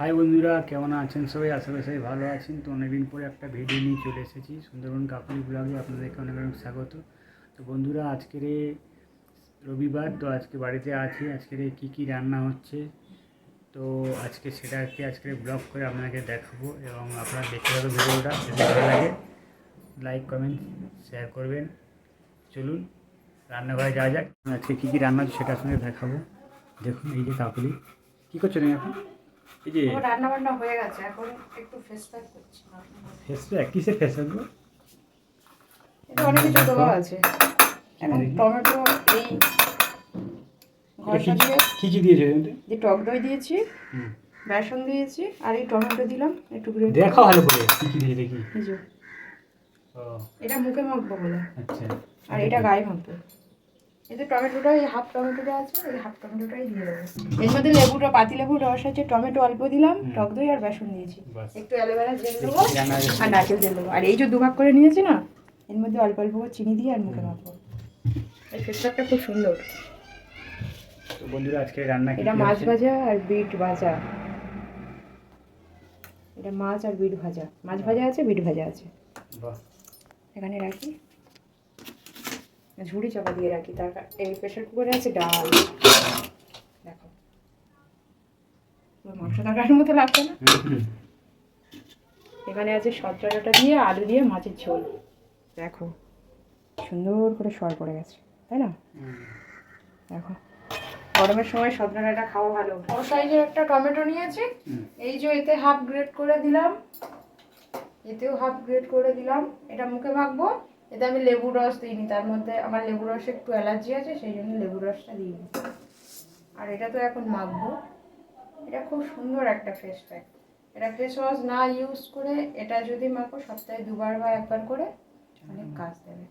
High বন্ধুরা, কেমন আছেন সবাই? আশা করি সবাই ভালো আছেন। তো অনেকদিন পরে একটা ভিডিও নিয়ে চলে এসেছি, সুন্দরবন কাকুলি ব্লগে আপনাদেরকে অনেক অনেক স্বাগত। তো বন্ধুরা, আজকের রবিবার, তো আজকে বাড়িতে আছি। আজকের কী কী রান্না হচ্ছে? তো আজকে সেটাকে আজকে ব্লগ করে আপনাকে দেখাবো এবং আপনারা দেখতে পাবেন ভিডিওটা, যদি ভালো লাগে লাইক কমেন্ট শেয়ার করবেন। চলুন, রান্নাঘরে যাওয়া যাক। আজকে কী কী রান্না হচ্ছে সেটা আপনাকে দেখাবো। দেখুন, এই যে কাকুলি। কী করছেন এখন? এই যে রান্না বান্না হয়ে গেছে এখন একটু ফেস প্যাক করছি। ফেস প্যাক কিসের ফেস প্যাক গো? এটা অনেক কিছু দেওয়া আছে। এখন টমেটো এই ঘষা দিয়ে কি কি দিয়েছ যে টক দই দিয়েছি বেসন দিয়েছি আর এই টমেটো দিলাম একটু গ্রেট দেখো ভালো করে কি কি দিয়েছে দেখি। এই যে, ও। এটা মুখে মাখবো বলে। আচ্ছা। আর এটা গায়ে মাখবো। টমেটোটা এই হাফ টমেটোটা আছে এই হাফ টমেটোটাই দিয়ে দেবো। এর মধ্যে লেবুটা পাতি লেবুর রস আছে টমেটো অল্প দিলাম হুম। টক দই আর বেসন দিয়েছি। একটু অ্যালোভেরা জেল দেবো? আর নারকেল দেবো। আর এই যে দুভাগ করে নিয়েছি না এর মধ্যে অল্প অল্প করে চিনি দিয়ে আর মুখে মাখবো। এই ফেসপ্যাকটা খুব সুন্দর। বন্ধুরা আজকে রান্না এটা মাছ ভাজা আর বিট ভাজা। এটা মাছ আর বিট ভাজা। মাছ ভাজা আছে বিট ভাজা আছে। এখানে রাখি। ঝুড়ি চাপা দিয়ে রাখি, তার এই প্রেশার কুকারে আছে ডাল। দেখো। মাংস তরকারির মতো লাগছে না। এখানে আছে সচরাটা দিয়ে আলু দিয়ে মাছের ঝোল। দেখো, সুন্দর করে সর পড়ে গেছে, তাই না? দেখো, গরমের সময় সজনাটা খাওয়া ভালো। বড় সাইজের একটা টমেটো নিয়েছি, এই যে এতে হাফ গ্রেড করে দিলাম, এতেও হাফ গ্রেড করে দিলাম, এটা মুখে মাখবো এতে আমি লেবু রস দিইনি, তার মধ্যে আমার লেবু রস একটু অ্যালার্জি আছে, সেই জন্য লেবু রসটা দিইনি। আর এটা তো এখন মাখবো। এটা খুব সুন্দর একটা ফেস প্যাক এটা ফেস ওয়াশ না ইউজ করে এটা যদি মাখো, সপ্তাহে দুবার বা একবার করে অনেক কাজ দেবে।